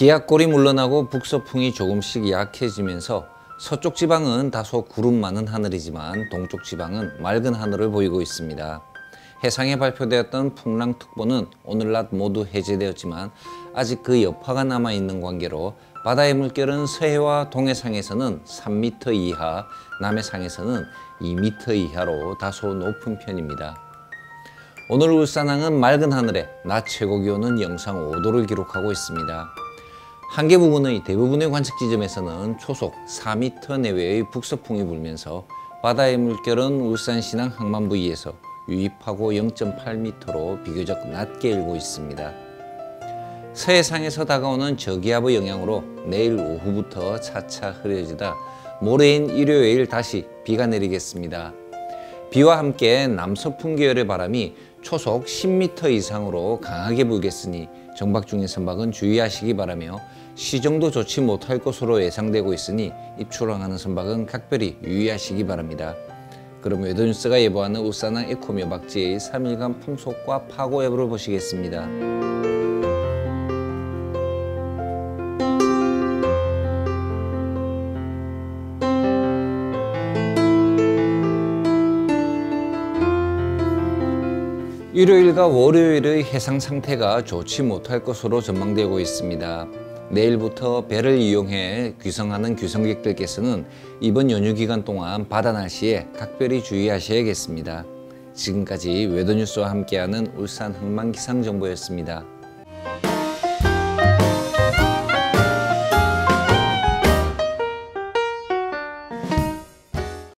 기압골이 물러나고 북서풍이 조금씩 약해지면서 서쪽 지방은 다소 구름 많은 하늘이지만 동쪽 지방은 맑은 하늘을 보이고 있습니다. 해상에 발표되었던 풍랑특보는 오늘 낮 모두 해제되었지만 아직 그 여파가 남아있는 관계로 바다의 물결은 서해와 동해상에서는 3m 이하, 남해상에서는 2m 이하로 다소 높은 편입니다. 오늘 울산항은 맑은 하늘에 낮 최고 기온은 영상 5도를 기록하고 있습니다. 한계 부근의 대부분의 관측 지점에서는 초속 4m 내외의 북서풍이 불면서 바다의 물결은 울산 신항 항만 부위에서 유입하고 0.8m로 비교적 낮게 일고 있습니다. 서해상에서 다가오는 저기압의 영향으로 내일 오후부터 차차 흐려지다 모레인 일요일 다시 비가 내리겠습니다. 비와 함께 남서풍 계열의 바람이 초속 10m 이상으로 강하게 불겠으니 정박 중인 선박은 주의하시기 바라며 시정도 좋지 못할 것으로 예상되고 있으니 입출항하는 선박은 각별히 유의하시기 바랍니다. 그럼 웨더뉴스가 예보하는 울산항 에코며 박지의 3일간 풍속과 파고 여부를 보시겠습니다. 일요일과 월요일의 해상 상태가 좋지 못할 것으로 전망되고 있습니다. 내일부터 배를 이용해 귀성하는 귀성객들께서는 이번 연휴 기간 동안 바다 날씨에 각별히 주의하셔야겠습니다. 지금까지 웨더뉴스와 함께하는 울산 흥망기상정보였습니다.